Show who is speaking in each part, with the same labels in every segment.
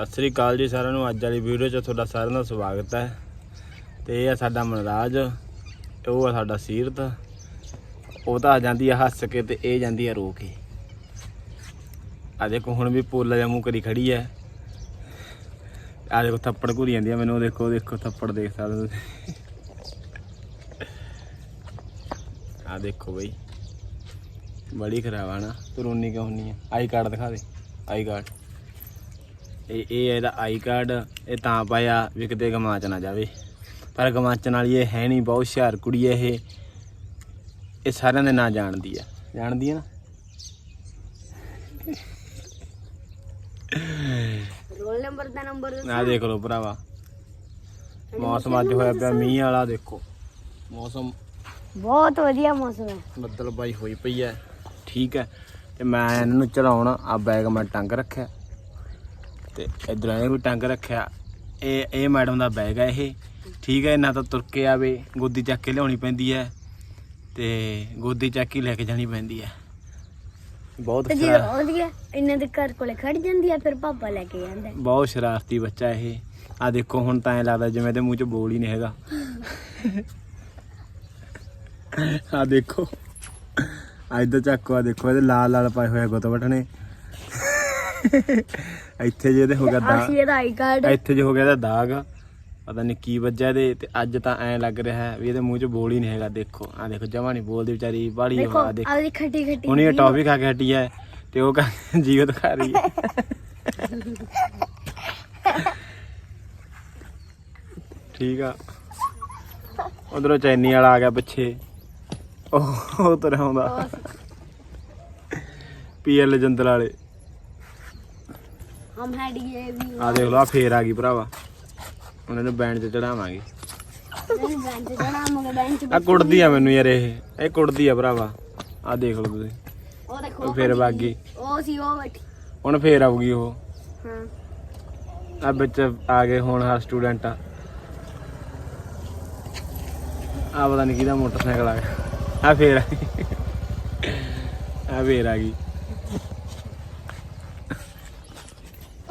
Speaker 1: ਸਤਿ ਸ੍ਰੀ ਅਕਾਲ ਜੀ ਸਾਰਿਆਂ ਨੂੰ। ਅੱਜ ਵਾਲੀ ਵੀਡੀਓ 'ਚ ਤੁਹਾਡਾ ਸਾਰਿਆਂ ਦਾ ਸਵਾਗਤ ਹੈ। ਤੇ ਇਹ ਆ ਸਾਡਾ ਮਨਰਾਜ, ਤੇ ਉਹ ਆ ਸਾਡਾ ਸੀਰਤ। ਉਹ ਤਾਂ ਆ ਜਾਂਦੀ ਆ ਹੱਸ ਕੇ ਤੇ ਇਹ ਜਾਂਦੀ ਆ ਰੋ ਕੇ। ਆ ਦੇਖੋ, ਹੁਣ ਵੀ ਪੋਲਾ ਜਿਹਾ ਮੂੰਹ ਕਰੀ ਖੜੀ ਹੈ। ਆ ਦੇਖੋ, ਥੱਪੜ ਘੁਰੀ ਜਾਂਦੀ ਆ ਮੈਨੂੰ। ਉਹ ਦੇਖੋ ਦੇਖੋ, ਥੱਪੜ ਦੇਖ ਸਕਦੇ ਹੋ ਤੁਸੀਂ। ਆ ਦੇਖੋ ਬਈ। ਬੜੀ ਖਰਾਬ ਆ ਨਾ। ਤੂੰ ਰੋਣੀ ਕਿਉਂ ਨਹੀਂ ਆ? ਆਈ ਕਾਰਡ ਦਿਖਾ ਦੇ। I card. ਇਹ ਇਹ ਇਹਦਾ ਆਈ ਕਾਰਡ ਇਹ ਤਾਂ ਪਾਇਆ ਵੀ ਕਿਤੇ ਗਮਾਚ ਨਾ ਜਾਵੇ। ਪਰ ਗਮਾਚਣ ਵਾਲੀ ਇਹ ਹੈ ਨਹੀਂ ਬਹੁਤ ਹੁਸ਼ਿਆਰ ਕੁੜੀ ਹੈ ਇਹ। ਇਹ ਸਾਰਿਆਂ ਦੇ ਨਾਂ ਜਾਣਦੀ ਆ ਜਾਣਦੀ ਆ ਨਾ?
Speaker 2: ਰੋਲ ਨੰਬਰ ਦਾ ਨੰਬਰ
Speaker 1: ਆ ਦੇਖ ਲਓ ਭਰਾਵਾ। ਮੌਸਮ ਅੱਜ ਹੋਇਆ ਪਿਆ ਮੀਂਹ ਵਾਲਾ ਦੇਖੋ। ਮੌਸਮ
Speaker 2: ਬਹੁਤ ਵਧੀਆ ਮੌਸਮ ਹੈ।
Speaker 1: ਬੱਦਲ ਬਾਈ ਹੋਈ ਪਈ ਹੈ। ਠੀਕ ਹੈ। ਤੇ ਮੈਂ ਇਹਨਾਂ ਨੂੰ ਚੜਾਉਣ ਆ ਬੈਗ ਮੈਂ ਟੰਗ ਰੱਖਿਆ। ਤੇ ਇਧਰ ਇਹ ਵੀ ਟੰਗ ਰੱਖਿਆ। ਇਹ ਇਹ ਮੈਡਮ ਦਾ ਬੈਗ ਹੈ ਇਹ। ਠੀਕ ਹੈ ਇਹਨਾਂ ਤਾਂ ਤੁਰ ਕੇ ਆਵੇ ਗੋਦੀ ਚੱਕ ਕੇ ਲਿਆਉਣੀ ਪੈਂਦੀ ਹੈ ਤੇ ਗੋਦੀ ਚੱਕ ਕੇ ਲੈ ਕੇ ਜਾਣੀ ਪੈਂਦੀ ਹੈ ਬਹੁਤ
Speaker 2: ਤੇ ਜੇ
Speaker 1: ਸ਼ਰਾ-
Speaker 2: ਆਉਂਦੀ ਹੈ ਇਹਨਾਂ ਦੇ ਘਰ ਕੋਲੇ ਖੜ ਜਾਂਦੀ ਹੈ ਫਿਰ ਪਾਪਾ ਲੈ ਕੇ ਜਾਂਦਾ ਹੈ।
Speaker 1: ਬਹੁਤ ਸ਼ਰਾਰਤੀ ਬੱਚਾ ਇਹ। ਆ ਦੇਖੋ ਹੁਣ ਤਾਂ ਐ ਲੱਗਦਾ ਜਿਵੇਂ ਇਹਦੇ ਮੂੰਹ 'ਚ ਬੋਲ ਹੀ ਨਹੀਂ ਹੈਗਾ। ਆ ਦੇਖੋ। ਆ ਇੱਧਰ ਚੱਕੋ ਆ ਦੇਖੋ ਇਹਦੇ ਲਾਲ ਲਾਲ ਪਾਏ ਹੋਏ ਗੁੱਤ ਬਟਣੇ ਇੱਥੇ ਜੇ ਇਹਦੇ ਹੋ ਗਿਆ ਦਾਗ।
Speaker 2: ਅਸੀਂ ਇਹਦਾ ਆਈ ਕਾਰਡ
Speaker 1: ਇੱਥੇ ਜੇ ਹੋ ਗਿਆ ਇਹਦਾ ਦਾਗ। ਪਤਾ ਨਹੀਂ ਕੀ ਵੱਜਿਆ ਇਹਦੇ ਤੇ ਅੱਜ ਤਾਂ ਐ ਲੱਗ ਰਿਹਾ ਹੈ ਵੀ ਇਹਦੇ ਮੂੰਹ 'ਚ ਬੋਲ ਹੀ ਨਹੀਂ ਹੈਗਾ। ਦੇਖੋ ਆ ਦੇਖੋ ਜਮਾ ਨਹੀਂ ਬੋਲਦੀ ਵਿਚਾਰੀ ਬਾੜੀ
Speaker 2: ਦੇਖੋ
Speaker 1: ਆ ਦੇਖੋ।
Speaker 2: ਖੱਟੀ ਖੱਟੀ
Speaker 1: ਹੁਣ ਇਹ। ਟੌਫੀ ਖਾ ਕੇ ਹਟੀ ਹੈ ਤੇ ਉਹ ਕਹਿੰਦੀ ਜੀਵਤ ਖਾ ਰਹੀ ਹੈ। ਠੀਕ ਆ। ਉਧਰੋਂ ਚੈਨੀ ਵਾਲਾ ਆ ਗਿਆ ਪਿੱਛੇ। ਉਹ ਉਹ ਤੁਰਿਆ ਆਉਂਦਾ। ਪੀਐਲ ਜੰਦਲ ਵਾਲੇ।
Speaker 2: ਹਮ ਹੈ ਡੀਏ ਵੀ।
Speaker 1: ਆ ਦੇਖ ਲਓ ਆ ਫੇਰ ਆ ਗਈ ਭਰਾਵਾ। ਹੁਣ ਇਹਨੂੰ ਬੈਂਡ 'ਚ ਚੜਾਵਾਂਗੇ।
Speaker 2: ਨਹੀਂ ਬੈਂਚ ਜਣਾ ਮਗਰ ਬੈਂਚ
Speaker 1: ਆ ਕੁੜਦੀ ਆ ਮੈਨੂੰ ਯਾਰ ਇਹ। ਇਹ ਕੁੜਦੀ ਆ ਭਰਾਵਾ। ਆ ਦੇਖ ਲਓ ਤੁਸੀਂ।
Speaker 2: ਉਹ ਦੇਖੋ
Speaker 1: ਉਹ ਫੇਰ ਵਗ ਗਈ
Speaker 2: ਉਹ ਸੀ ਉਹ ਬੈਠੀ।
Speaker 1: ਹੁਣ ਫੇਰ ਆਊਗੀ ਉਹ।
Speaker 2: ਹਾਂ।
Speaker 1: ਆ ਵਿੱਚ ਆ ਗਏ ਹੁਣ ਹਰ ਸਟੂਡੈਂਟ ਆ। ਆ ਪਤਾ ਨਹੀਂ ਕਿਹਦਾ ਮੋਟਰਸਾਈਕਲ ਆ ਗਿਆ। ਆ ਫੇਰ ਆ ਗਈ। ਆ ਫੇਰ ਆ ਗਈ।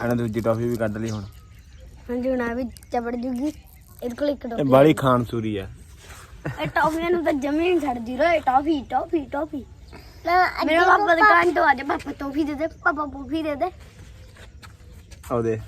Speaker 1: ਆਣਾ ਦੂਜੀ ਟੌਫੀ ਵੀ ਕੱਢ ਲਈ ਹੁਣ।
Speaker 2: ਹਾਂਜੀ ਹੁਣ ਆ ਵੀ ਚਬੜ ਜੂਗੀ। ਇਹਦੇ ਕੋਲ ਇੱਕ
Speaker 1: ਇਹ ਬਾਲੀ ਖਾਨ ਸੂਰੀ ਆ।
Speaker 2: ਇਹ ਟੌਫੀਆਂ ਨੂੰ ਤਾਂ ਜਮੀ ਨਹੀਂ ਛੱਡਦੀ ਰੋ ਟੌਫੀ ਟੌਫੀ ਟੌਫੀ। ਮੇਰੇ ਪਾਪਾ ਦੁਕਾਨ ਤੋਂ ਆ ਜਾ ਪਾਪਾ ਟੌਫੀ ਦੇ ਦੇ ਪਾਪਾ ਪੂਫੀ ਦੇ ਦੇ।
Speaker 1: ਉਹ ਦੇ।